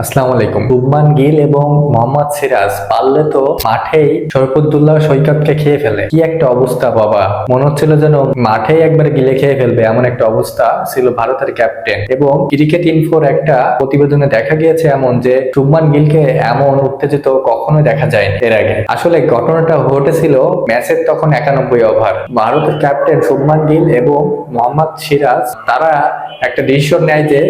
আসসালামু আলাইকুম। শুভমান গিল এবং মোহাম্মদ সিরাজ পারলে তো মাঠেই শরফুদ্দুল্লাহ সৈকতকে খেয়ে ফেলে। কি একটা অবস্থা বাবা। মনে হচ্ছিল যেন মাঠেই একবার গিলে খেয়ে ফেলবে এমন একটা অবস্থা ছিল ভারতের ক্যাপ্টেন। এবং ক্রিকেট ইনফোর একটা প্রতিবেদনে দেখা গিয়েছে এমন যে শুভমান গিলকে এমন উত্তেজিত কখনো দেখা যায়নি এর আগে। আসলে ঘটনাটা ঘটেছিল ম্যাচের তখন একানব্বই ওভার। ভারতের ক্যাপ্টেন শুভমান গিল এবং মোহাম্মদ সিরাজ, তারা একটা ডিসিশন নেয় যে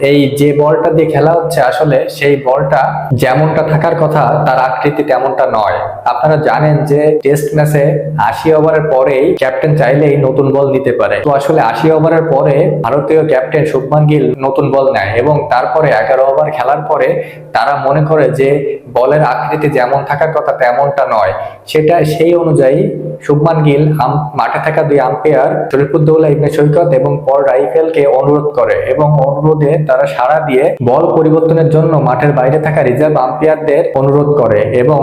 এই যে বলটা দিয়ে খেলা হচ্ছে আসলে, সেই বলটা যেমনটা থাকার কথা, তার আকৃতি তেমনটা নয়। আপনারা জানেন যে টেস্ট ম্যাচে আশি ওভারের পরেই ক্যাপ্টেন চাইলেই নতুন বল নিতে পারে। তো আসলে আশি ওভারের পরে ভারতীয় ক্যাপ্টেন শুভমান গিল নতুন বল নেয় এবং তারপরে এগারো ওভার খেলার পরে তারা মনে করে যে বলের আকৃতি যেমন থাকার কথা তেমনটা নয়। সেটা, সেই অনুযায়ী শুভমান গিল মাঠে থাকা দুই আম্পায়ার শরীফুদ্দৌলা ইবনে সৈকত এবং পর রাইফেলকে অনুরোধ করে এবং অনুরোধে তারা সাড়া দিয়ে বল পরিবর্তনের জন্য মাঠের বাইরে থাকা রিজার্ভ আম্পায়ারদের অনুরোধ করে এবং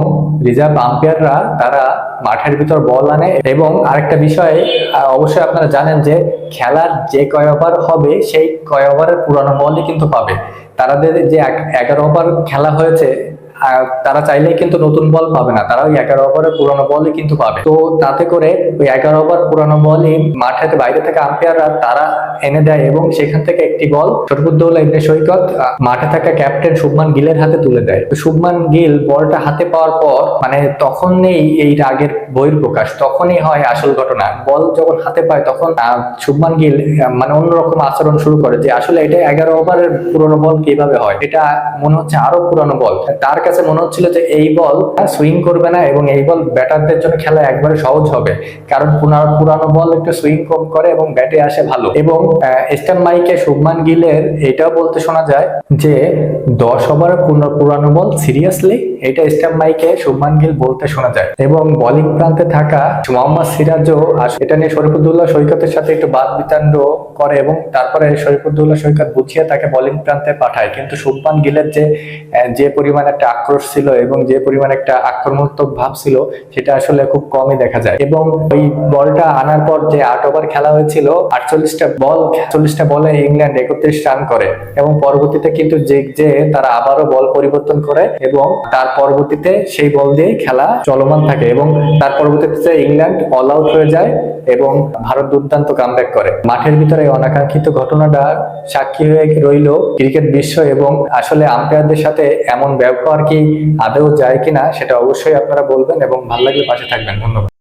রিজার্ভ আম্পায়াররা তারা মাঠের ভিতর বল আনে এবং আরেকটা বিষয়ে অবশ্যই আপনারা জানেন যে খেলার যে কয় ওভার হবে সেই কয় ওভারের পুরানো বলই কিন্তু পাবে। তাদের যে এগারো ওভার খেলা হয়েছে তারা চাইলেই কিন্তু নতুন বল পাবে না। তারা ওই এগারো ওভারের পুরানো বলই কিন্তু পাবে। তো তাতে করে ওই এগারো ওভার পুরানো বলই মাঠের বাইরে থেকে আম্পায়াররা তারা এনে দেয় এবং সেখান থেকে একটি বল শরফুদ্দৌলা ইবনে সৈকত মাঠে থাকা ক্যাপ্টেন শুভমান গিলের হাতে তুলে দেয়। তো শুভমান গিল বলটা হাতে পাওয়ার পর মানে তখনই এই রাগের বহির প্রকাশ তখনই হয় আসল ঘটনা। বল যখন হাতে পায় তখন শুভমান গিল মানে অন্যরকম আচরণ শুরু করে যে আসলে এটা এগারো ওভারের পুরনো বল কীভাবে হয়? এটা মনে হচ্ছে আরও পুরনো বল। তার কাছে মনে হচ্ছিল যে এই বল সুইং করবে না এবং এই বল ব্যাটারদের জন্য খেলা একবারে সহজ হবে। কারণ পুরানো বল একটু সুইং কম করে এবং ব্যাটে আসে ভালো। এবং স্ট্যাম্প মাইকে শুভমান গিলের এটাও বলতে শোনা যায় যে দশ পুনর- পুরানো বল সিরিয়াসলি এটা স্ট্যাম্প মাইকে শুভমান গিল বলতে শোনা যায়। এবং বোলিং প্রান্তে থাকা মোহাম্মদ সিরাজও এটা নিয়ে শরীফুদ্দৌল্লাহ সৈকতের সাথে একটু বাদ বিতান্ড করে এবং তারপরে শরীফুদ্দৌল্লাহ সৈকত বুঝিয়ে তাকে বোলিং প্রান্তে পাঠায়। কিন্তু শুভমান গিলের যে যে পরিমাণে একটা আক্রোশ ছিল এবং যে পরিমাণ একটা আক্রমণাত্মক ভাব ছিল, সেটা আসলে খুব কমই দেখা যায়। এবং ওই বলটা আনার পর যে আট ওভার খেলা হয়েছিল, আটচল্লিশটা বল চল্লিশটা বলে ইংল্যান্ড একত্রিশ রান করে এবং পরবর্তীতে কিন্তু যে যে তারা আবারও বল পরিবর্তন করে এবং তার পরবর্তীতে সেই বল দিয়ে খেলা চলমান থাকে এবং তার পরবর্তীতে ইংল্যান্ড অল আউট হয়ে যায়। এবং ভারত দুর্দান্ত কামব্যাক করে। মাঠের ভিতরে অনাকাঙ্ক্ষিত ঘটনাটা সাক্ষী হয়ে রইল ক্রিকেট বিশ্ব এবং আসলে আম্পায়ারদের সাথে এমন ব্যবহার কি আদৌ যায় কিনা সেটা অবশ্যই আপনারা বলবেন এবং ভালো লাগলে পাশে থাকবেন। ধন্যবাদ।